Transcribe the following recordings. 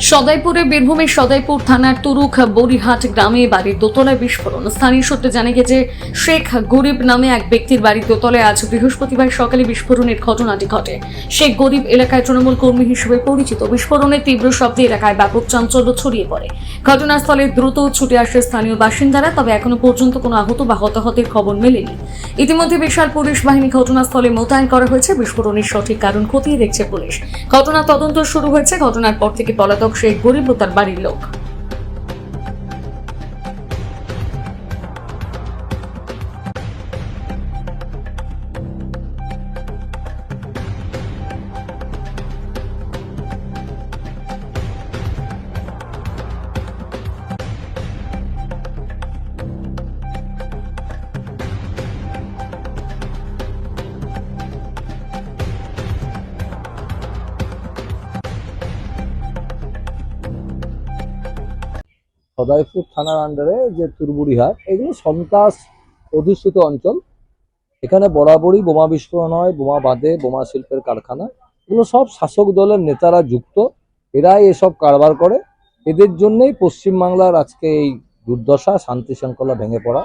সদাইপুরে, বীরভূমের সদাইপুর থানার তুরুক বড়িহাট গ্রামে বাড়ির দোতলায় বিস্ফোরণ। স্থানীয় সূত্রে জানা গেছে শেখ গরিব নামে এক ব্যক্তির বাড়ির দোতলায় আজ বৃহস্পতিবার সকালে বিস্ফোরণের ঘটনাটি ঘটে। শেখ গরিব এলাকায় তৃণমূল কর্মী হিসেবে পরিচিত। বিস্ফোরণের তীব্র শব্দে এলাকায় ব্যাপক চাঞ্চল্য ছড়িয়ে পড়ে। ঘটনাস্থলে দ্রুত ছুটে আসে স্থানীয় বাসিন্দারা, তবে এখনও পর্যন্ত কোনো আহত বা হতাহতের খবর মেলেনি। ইতিমধ্যে বিশাল পুলিশ বাহিনী ঘটনাস্থলে মোতায়েন করা হয়েছে। বিস্ফোরণের সঠিক কারণ খতিয়ে দেখছে পুলিশ। ঘটনা তদন্ত শুরু হয়েছে। ঘটনার পর থেকে পলাতক সেই গরিব তার বাড়ির লোক। সদাইপুর থানার আন্ডারে যে তুরবুড়িহাট, এগুলো সন্ত্রাস অধিষ্ঠিত অঞ্চল। এখানে বরাবরই বোমা বিস্ফোরণ হয়, বোমা বাঁধে, বোমা শিল্পের কারখানা। এগুলো সব শাসক দলের নেতারা যুক্ত। এরাই এসব কারবার করে। এদের জন্যই পশ্চিমবাংলার আজকে এই দুর্দশা, শান্তি শৃঙ্খলা ভেঙে পড়া।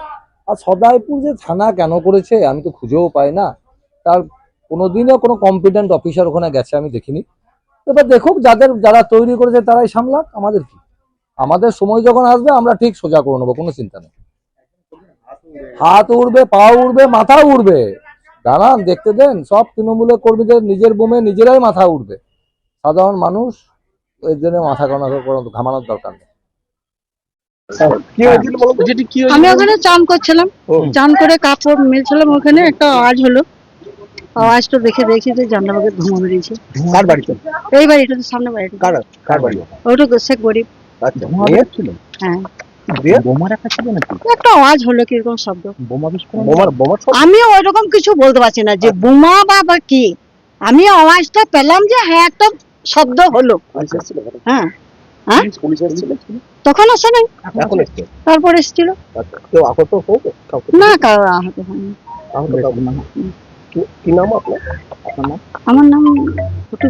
আর সদাইপুর যে থানা কেন করেছে, আমি তো খুঁজেও পাই না। তার কোনোদিনও কোনো কম্পিটেন্ট অফিসার ওখানে গেছে, আমি দেখিনি। এবার দেখুক যাদের, যারা তৈরি করেছে, তারাই সামলাক, আমাদের কি? আমাদের সময় যখন আসবে আমরা ঠিক সোজা করে নেব কোনো চিন্তা নেই। হাত উড়বে পা উড়বে মাথা উড়বে। দাঁড়ান দেখতে দেন সব তৃণমূলের কর্মীদের নিজের বোমে নিজেরাই মাথা উঠবে সাধারণ মানুষ এর জন্য মাথা ঘামানো- ঘামানোর দরকার নেই। কি হয়েছিল বলো তো? যেটি কি হয়েছিল? আমি ওখানে চান করছিলাম চান করে কাপড় মেলছিলাম ওখানে একটা আওয়াজ হলো। আওয়াজটা দেখে দেখি যে জানলাবাগে ধোঁয়া বেরিয়েছে। কার বাড়িতে? এই বাড়িটা সামনে বাড়িটা। কার কার বাড়ি? ওটা গরিব। আচ্ছা মেয়ের ছিল? হ্যাঁ। দিয়ে বোমা ছিল নাকি? একটা আওয়াজ হলো কীরকম শব্দ? বোমা বিস্ফোরণ বোমার বোমার সব আমি ওইরকম কিছু বলতে পারছি না যে বোমা বা বা কি? আমি আওয়াজটা পেলাম যে হ্যাঁ একটা শব্দ হলো? হ্যাঁ। হ্যাঁ? তখন আসে নাই। তারপর এসেছিল। আচ্ছা কেউ আহত হয়েছে না কারও আহত হয়নি। আহত কাউকে না। কি- কি নাম আপনার? আপনার নাম আমার ফুটু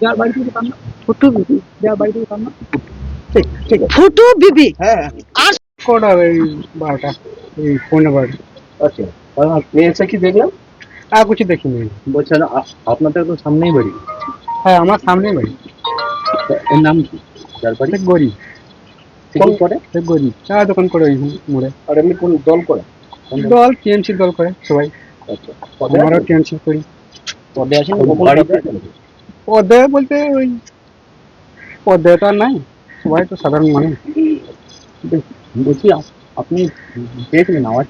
যার নাম ফুটু বিবি যার বাড়ি থেকে নাম ঠিক ঠিক ফুটু বিবি হ্যাঁ। কটা ওই বারোটা? এই পনেরো বারোটা। আচ্ছা আর মেয়ে কি দেখলাম? আর কিছু দেখিনি। বলছেন আপনাদের তো সামনেই বাড়ি। হ্যাঁ আমার সামনেই বাড়ি। এর নাম কি? যার বাড়ি? গরিব সে করে সে গরিব চা দোকান করে ওই মোড়ে। আর এমনি কোন দল করে? কোন দল? টিএমসি দল করে সবাই। আচ্ছা পদে আমারও? টিএমসি করি। পদে আছেন? পদে বলতে ওই পদে তো আর নাই? সবাই তো সাধারণ মানুষ। বলছি আপনি আওয়াজ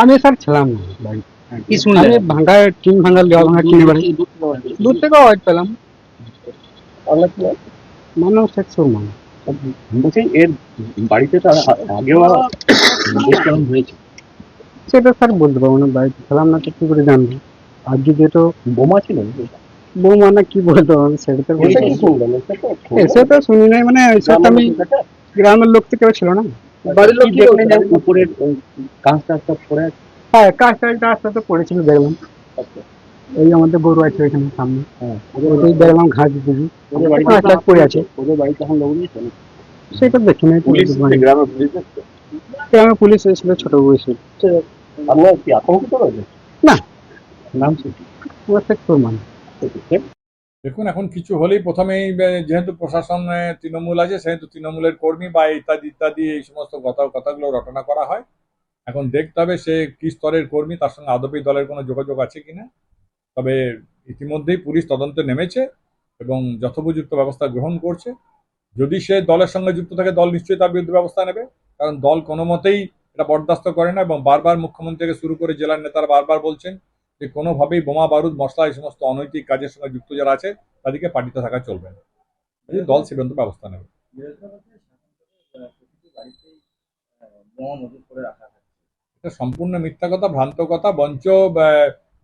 আমি স্যার ছিলাম না। বাড়ি কি আমি টিন দেওয়া বাড়ি দূর থেকে আওয়াজ পেলাম? মানুষ বলছি এর বাড়িতে তো আগেও হয়েছে। সেটা স্যার বলতে পারব না বাড়িতে ছিলাম না তো কি করে জানব? আর যদি তো বোমা ছিল? বউ মানে কি বলতে সেটা তো শুনি নাই মানে এসে আমি গ্রামের লোক তো কেউ ছিল না। বাড়ির লোক কি দেখলেন যে উপরের উম, কাঁচ টাচটা পড়ে আছে? হ্যাঁ কাজটা কাজটা তো পড়েছিল দেখলাম। আচ্ছা, এই আমাদের গরু আছে এখানে সামনে। হ্যাঁ। দেখলাম ঘাস দিদি ওদের বাড়িতে পড়ে আছে। ওদের বাড়িতে এখন লোক নেই সেটা দেখি নাই পুলিশ গ্রামে পুলিশ এসছে? গ্রামে পুলিশ এসেছিল ছোট বউ এসেছিল। আপনার কি আতঙ্কিত রয়েছে? না। নাম কি? আমার শেখ দেখুন, এখন কিছু হলেই প্রথমেই যেহেতু প্রশাসনে তৃণমূল আছে, সেহেতু তৃণমূলের কর্মী বা ইত্যাদি ইত্যাদি, এই সমস্ত কথা, কথাগুলো রটনা করা হয়। এখন দেখতে হবে সে কি স্তরের কর্মী, তার সঙ্গে আদপি দলের কোনো যোগাযোগ আছে কিনা তবে ইতিমধ্যেই পুলিশ তদন্তে নেমেছে এবং যথোপযুক্ত ব্যবস্থা গ্রহণ করছে। যদি সে দলের সঙ্গে যুক্ত থাকে, দল নিশ্চয়ই তার বিরুদ্ধে ব্যবস্থা নেবে। কারণ দল কোনো মতেই এটা বরদাস্ত করে না এবং বারবার মুখ্যমন্ত্রীকে শুরু করে জেলার নেতারা বারবার বলছেন যে কোনোভাবেই বোমা, বারুদ, মশলা এই সমস্ত অনৈতিক কাজের সঙ্গে যুক্ত যারা আছে, তাদেরকে পার্টিতে থাকা চলবে না। দল সিদ্ধান্ত ব্যবস্থা নেবে। এটা সম্পূর্ণ মিথ্যা কথা, ভ্রান্ত কথা। বঞ্চ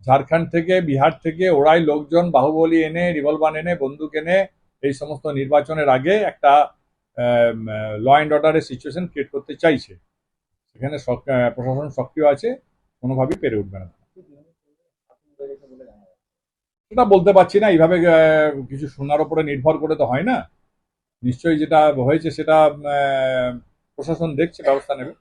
ঝাড়খণ্ড থেকে, বিহার থেকে ওরাই লোকজন বাহুবলী এনে, রিভলভার এনে, বন্দুক এনে এই সমস্ত নির্বাচনের আগে একটা ল অ্যান্ড অর্ডারের সিচুয়েশন ক্রিয়েট করতে চাইছে। সেখানে প্রশাসন সক্রিয় আছে, কোনোভাবেই পেরে উঠবে না। সেটা বলতে পারছি না, এইভাবে কিছু শোনার ওপরে নির্ভর করে তো হয় না। নিশ্চয়ই যেটা হয়েছে সেটা প্রশাসন দেখছে, ব্যবস্থা নেবে।